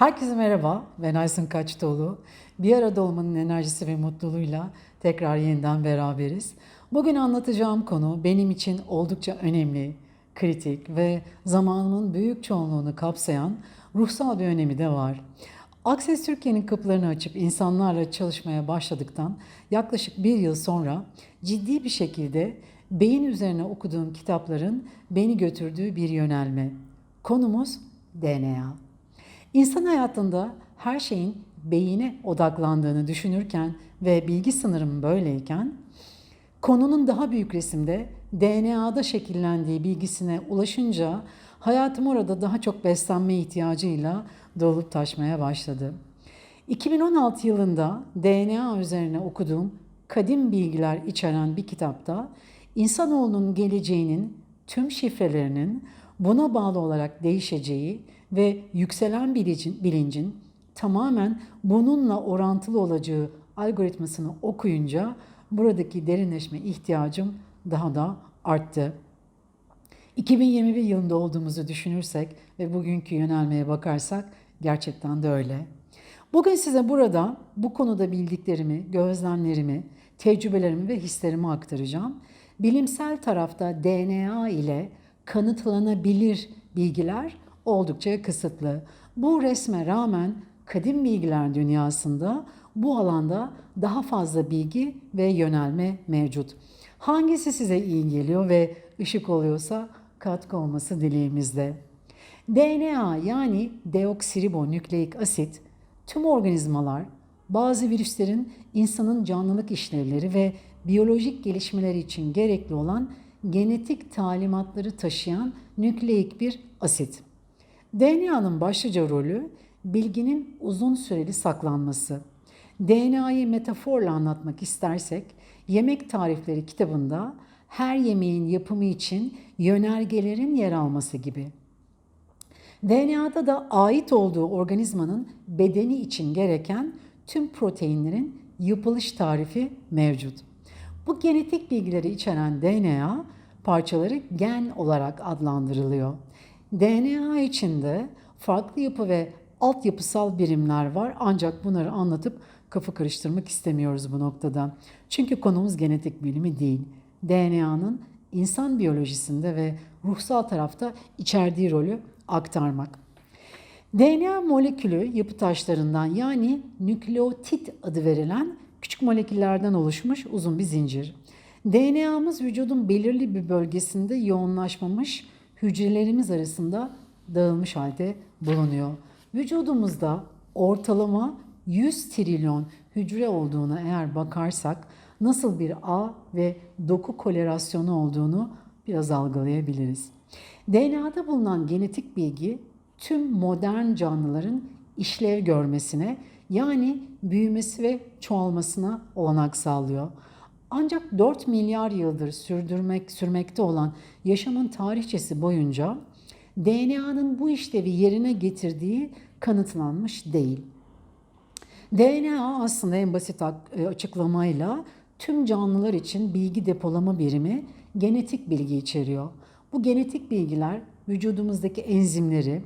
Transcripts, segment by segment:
Herkese merhaba, ben Aysun Kaçtoğlu. Bir arada olmanın enerjisi ve mutluluğuyla tekrar yeniden beraberiz. Bugün anlatacağım konu benim için oldukça önemli, kritik ve zamanımın büyük çoğunluğunu kapsayan ruhsal bir önemi de var. Akses Türkiye'nin kapılarını açıp insanlarla çalışmaya başladıktan yaklaşık bir yıl sonra ciddi bir şekilde beyin üzerine okuduğum kitapların beni götürdüğü bir yönelme. Konumuz DNA. İnsan hayatında her şeyin beyine odaklandığını düşünürken ve bilgi sınırım böyleyken konunun daha büyük resimde DNA'da şekillendiği bilgisine ulaşınca hayatım orada daha çok beslenme ihtiyacıyla dolup taşmaya başladı. 2016 yılında DNA üzerine okuduğum kadim bilgiler içeren bir kitapta insanoğlunun geleceğinin tüm şifrelerinin buna bağlı olarak değişeceği ve yükselen bilincin, bilincin tamamen bununla orantılı olacağı algoritmasını okuyunca buradaki derinleşme ihtiyacım daha da arttı. 2021 yılında olduğumuzu düşünürsek ve bugünkü yönelmeye bakarsak gerçekten de öyle. Bugün size burada bu konuda bildiklerimi, gözlemlerimi, tecrübelerimi ve hislerimi aktaracağım. Bilimsel tarafta DNA ile kanıtlanabilir bilgiler oldukça kısıtlı. Bu resme rağmen kadim bilgiler dünyasında bu alanda daha fazla bilgi ve yönelme mevcut. Hangisi size iyi geliyor ve ışık oluyorsa katkı olması dileğimizde. DNA yani deoksiribonükleik asit tüm organizmalar, bazı virüslerin insanın canlılık işlevleri ve biyolojik gelişmeleri için gerekli olan genetik talimatları taşıyan nükleik bir asit. DNA'nın başlıca rolü bilginin uzun süreli saklanması. DNA'yı metaforla anlatmak istersek, Yemek Tarifleri kitabında her yemeğin yapımı için yönergelerin yer alması gibi. DNA'da da ait olduğu organizmanın bedeni için gereken tüm proteinlerin yapılış tarifi mevcut. Bu genetik bilgileri içeren DNA parçaları gen olarak adlandırılıyor. DNA içinde farklı yapı ve altyapısal birimler var ancak bunları anlatıp kafa karıştırmak istemiyoruz bu noktada. Çünkü konumuz genetik bilimi değil. DNA'nın insan biyolojisinde ve ruhsal tarafta içerdiği rolü aktarmak. DNA molekülü yapı taşlarından yani nükleotit adı verilen küçük moleküllerden oluşmuş uzun bir zincir. DNA'mız vücudun belirli bir bölgesinde yoğunlaşmamış hücrelerimiz arasında dağılmış halde bulunuyor. Vücudumuzda ortalama 100 trilyon hücre olduğuna eğer bakarsak nasıl bir ağ ve doku kolerasyonu olduğunu biraz algılayabiliriz. DNA'da bulunan genetik bilgi tüm modern canlıların işlev görmesine yani büyümesi ve çoğalmasına olanak sağlıyor. Ancak 4 milyar yıldır sürdürmek sürmekte olan yaşamın tarihçesi boyunca DNA'nın bu işlevi yerine getirdiği kanıtlanmış değil. DNA aslında en basit e, açıklamayla tüm canlılar için bilgi depolama birimi genetik bilgi içeriyor. Bu genetik bilgiler vücudumuzdaki enzimleri,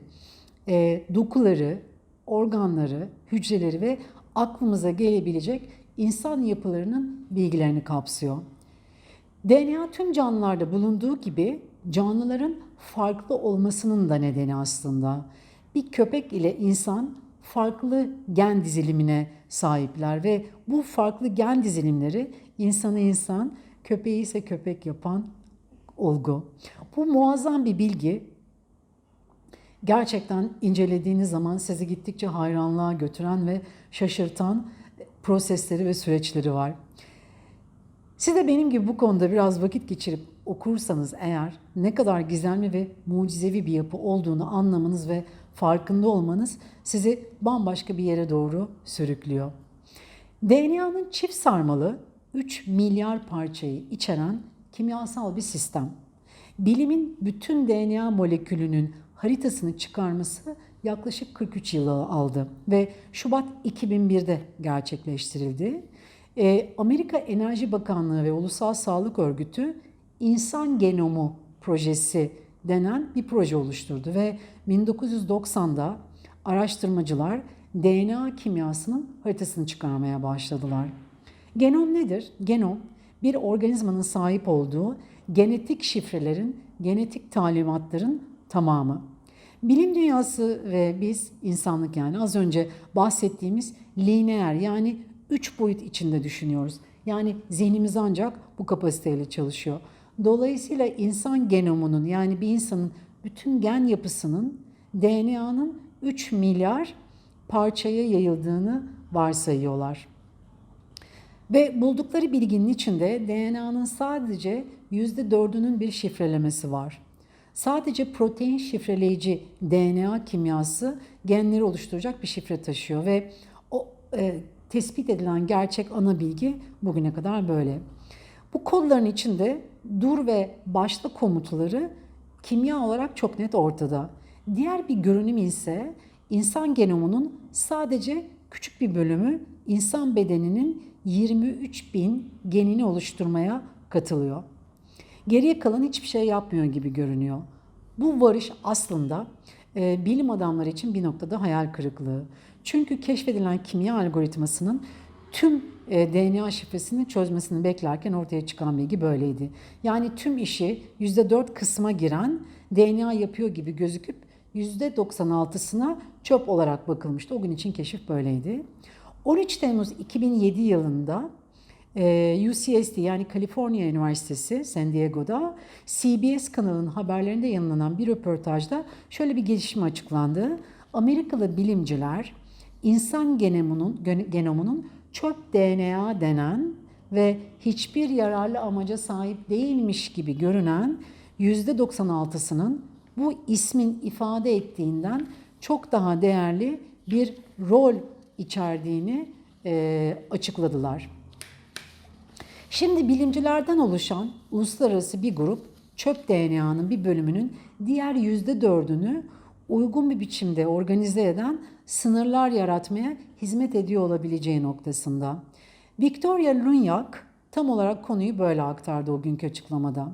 e, dokuları, organları, hücreleri ve aklımıza gelebilecek insan yapılarının bilgilerini kapsıyor. DNA tüm canlılarda bulunduğu gibi canlıların farklı olmasının da nedeni aslında. Bir köpek ile insan farklı gen dizilimine sahipler ve bu farklı gen dizilimleri insanı insan, köpeği ise köpek yapan olgu. Bu muazzam bir bilgi. Gerçekten incelediğiniz zaman sizi gittikçe hayranlığa götüren ve şaşırtan prosesleri ve süreçleri var. Siz de benim gibi bu konuda biraz vakit geçirip okursanız eğer ne kadar gizemli ve mucizevi bir yapı olduğunu anlamanız ve farkında olmanız sizi bambaşka bir yere doğru sürüklüyor. DNA'nın çift sarmalı 3 milyar parçayı içeren kimyasal bir sistem. Bilimin bütün DNA molekülünün haritasını çıkarması yaklaşık 43 yıl aldı ve Şubat 2001'de gerçekleştirildi. Ee, Amerika Enerji Bakanlığı ve Ulusal Sağlık Örgütü İnsan Genomu Projesi denen bir proje oluşturdu ve 1990'da araştırmacılar DNA kimyasının haritasını çıkarmaya başladılar. Genom nedir? Genom bir organizmanın sahip olduğu genetik şifrelerin, genetik talimatların tamamı. Bilim dünyası ve biz insanlık yani az önce bahsettiğimiz lineer yani üç boyut içinde düşünüyoruz. Yani zihnimiz ancak bu kapasiteyle çalışıyor. Dolayısıyla insan genomunun yani bir insanın bütün gen yapısının DNA'nın 3 milyar parçaya yayıldığını varsayıyorlar. Ve buldukları bilginin içinde DNA'nın sadece %4'ünün bir şifrelemesi var. Sadece protein şifreleyici DNA kimyası genleri oluşturacak bir şifre taşıyor ve o e, tespit edilen gerçek ana bilgi bugüne kadar böyle. Bu kodların içinde dur ve başla komutları kimya olarak çok net ortada. Diğer bir görünüm ise insan genomunun sadece küçük bir bölümü insan bedeninin 23 bin genini oluşturmaya katılıyor. Geriye kalan hiçbir şey yapmıyor gibi görünüyor. Bu varış aslında e, bilim adamları için bir noktada hayal kırıklığı. Çünkü keşfedilen kimya algoritmasının tüm e, DNA şifresini çözmesini beklerken ortaya çıkan bilgi böyleydi. Yani tüm işi %4 kısma giren DNA yapıyor gibi gözüküp %96'sına çöp olarak bakılmıştı. O gün için keşif böyleydi. 13 Temmuz 2007 yılında e, UCSD yani Kaliforniya Üniversitesi San Diego'da CBS kanalının haberlerinde yayınlanan bir röportajda şöyle bir gelişme açıklandı. Amerikalı bilimciler insan genomunun, genomunun çöp DNA denen ve hiçbir yararlı amaca sahip değilmiş gibi görünen %96'sının bu ismin ifade ettiğinden çok daha değerli bir rol içerdiğini e, açıkladılar. Şimdi bilimcilerden oluşan uluslararası bir grup çöp DNA'nın bir bölümünün diğer yüzde dördünü uygun bir biçimde organize eden sınırlar yaratmaya hizmet ediyor olabileceği noktasında. Victoria Lunyak tam olarak konuyu böyle aktardı o günkü açıklamada.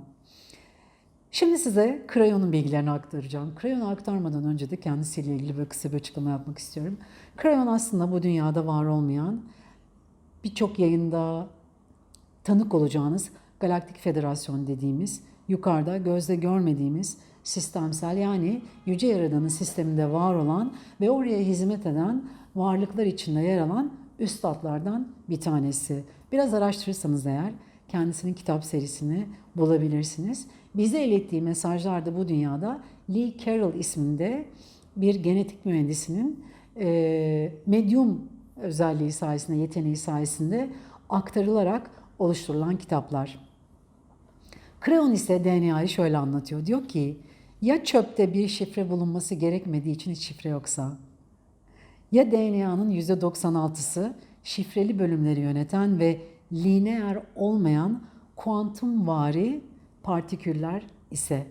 Şimdi size Krayon'un bilgilerini aktaracağım. Krayon'u aktarmadan önce de kendisiyle ilgili böyle kısa bir açıklama yapmak istiyorum. Krayon aslında bu dünyada var olmayan birçok yayında tanık olacağınız Galaktik Federasyon dediğimiz yukarıda gözle görmediğimiz sistemsel yani Yüce Yaradan'ın sisteminde var olan ve oraya hizmet eden varlıklar içinde yer alan üstadlardan bir tanesi. Biraz araştırırsanız eğer kendisinin kitap serisini bulabilirsiniz. Bize ilettiği mesajlarda bu dünyada Lee Carroll isminde bir genetik mühendisinin e, medyum özelliği sayesinde, yeteneği sayesinde aktarılarak oluşturulan kitaplar. Kreon ise DNA'yı şöyle anlatıyor. Diyor ki ya çöpte bir şifre bulunması gerekmediği için hiç şifre yoksa ya DNA'nın %96'sı şifreli bölümleri yöneten ve lineer olmayan kuantum vari partiküller ise.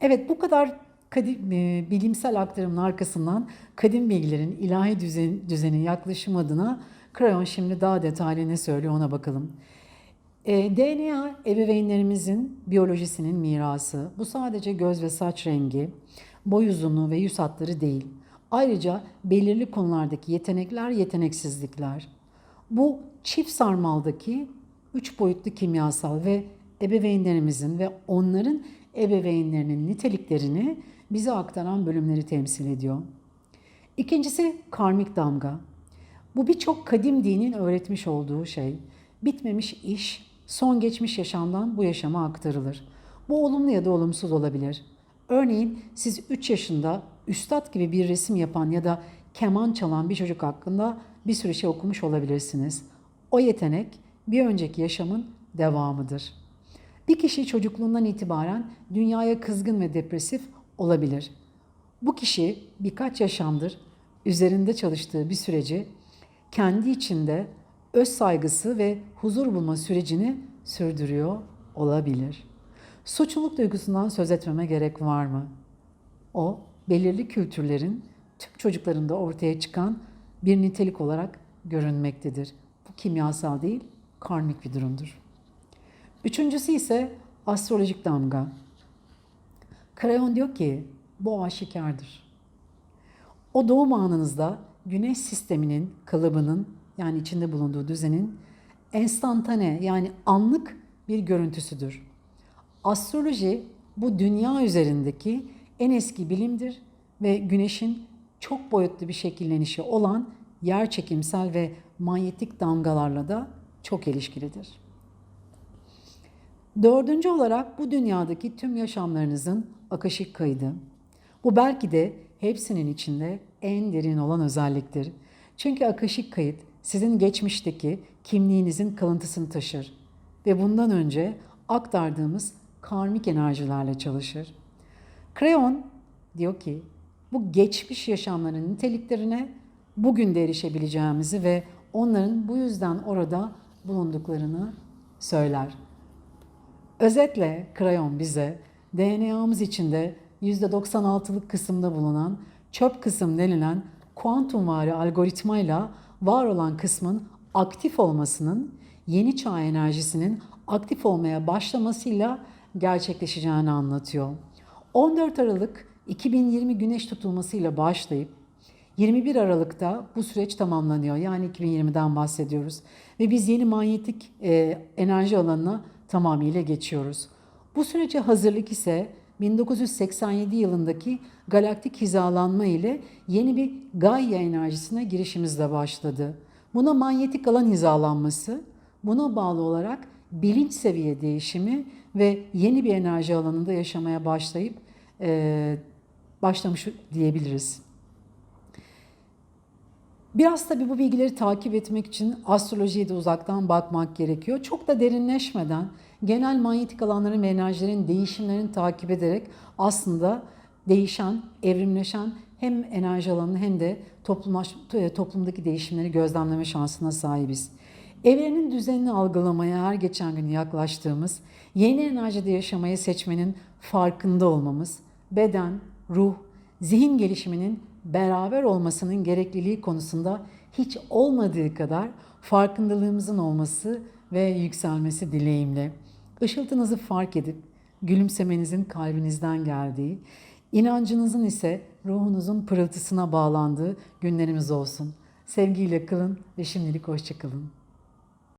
Evet bu kadar kadim, e, bilimsel aktarımın arkasından kadim bilgilerin ilahi düzen, düzenin yaklaşım adına Crayon şimdi daha detaylı ne söylüyor ona bakalım. E, DNA ebeveynlerimizin biyolojisinin mirası. Bu sadece göz ve saç rengi, boy uzunluğu ve yüz hatları değil. Ayrıca belirli konulardaki yetenekler, yeteneksizlikler. Bu çift sarmaldaki üç boyutlu kimyasal ve ebeveynlerimizin ve onların ebeveynlerinin niteliklerini bize aktaran bölümleri temsil ediyor. İkincisi karmik damga. Bu birçok kadim dinin öğretmiş olduğu şey. Bitmemiş iş son geçmiş yaşamdan bu yaşama aktarılır. Bu olumlu ya da olumsuz olabilir. Örneğin siz 3 yaşında üstad gibi bir resim yapan ya da keman çalan bir çocuk hakkında bir sürü şey okumuş olabilirsiniz. O yetenek bir önceki yaşamın devamıdır. Bir kişi çocukluğundan itibaren dünyaya kızgın ve depresif olabilir. Bu kişi birkaç yaşamdır üzerinde çalıştığı bir süreci kendi içinde öz saygısı ve huzur bulma sürecini sürdürüyor olabilir. Suçluluk duygusundan söz etmeme gerek var mı? O belirli kültürlerin tüm çocuklarında ortaya çıkan bir nitelik olarak görünmektedir. Bu kimyasal değil, karmik bir durumdur. Üçüncüsü ise astrolojik damga. Krayon diyor ki bu aşikardır. O doğum anınızda güneş sisteminin kalıbının yani içinde bulunduğu düzenin enstantane yani anlık bir görüntüsüdür. Astroloji bu dünya üzerindeki en eski bilimdir ve güneşin çok boyutlu bir şekillenişi olan yer çekimsel ve manyetik damgalarla da çok ilişkilidir. Dördüncü olarak bu dünyadaki tüm yaşamlarınızın akışık kaydı. Bu belki de hepsinin içinde en derin olan özelliktir. Çünkü akışık kayıt sizin geçmişteki kimliğinizin kalıntısını taşır ve bundan önce aktardığımız karmik enerjilerle çalışır. Kreon diyor ki bu geçmiş yaşamların niteliklerine bugün de erişebileceğimizi ve onların bu yüzden orada bulunduklarını söyler. Özetle krayon bize DNA'mız içinde %96'lık kısımda bulunan çöp kısım denilen kuantumvari algoritmayla var olan kısmın aktif olmasının yeni çağ enerjisinin aktif olmaya başlamasıyla gerçekleşeceğini anlatıyor. 14 Aralık 2020 güneş tutulmasıyla başlayıp 21 Aralık'ta bu süreç tamamlanıyor. Yani 2020'den bahsediyoruz. Ve biz yeni manyetik e, enerji alanına tamamıyla geçiyoruz. Bu sürece hazırlık ise 1987 yılındaki galaktik hizalanma ile yeni bir Gaia enerjisine girişimizle başladı. Buna manyetik alan hizalanması, buna bağlı olarak bilinç seviye değişimi ve yeni bir enerji alanında yaşamaya başlayıp e, başlamış diyebiliriz. Biraz tabii bu bilgileri takip etmek için astrolojiye de uzaktan bakmak gerekiyor. Çok da derinleşmeden genel manyetik alanların ve enerjilerin değişimlerini takip ederek aslında değişen, evrimleşen hem enerji alanını hem de toplumlaş, toplumdaki değişimleri gözlemleme şansına sahibiz. Evrenin düzenini algılamaya her geçen gün yaklaştığımız, yeni enerjide yaşamayı seçmenin farkında olmamız, beden, ruh, zihin gelişiminin beraber olmasının gerekliliği konusunda hiç olmadığı kadar farkındalığımızın olması ve yükselmesi dileğimle. Işıltınızı fark edip gülümsemenizin kalbinizden geldiği, inancınızın ise ruhunuzun pırıltısına bağlandığı günlerimiz olsun. Sevgiyle kılın ve şimdilik hoşçakalın.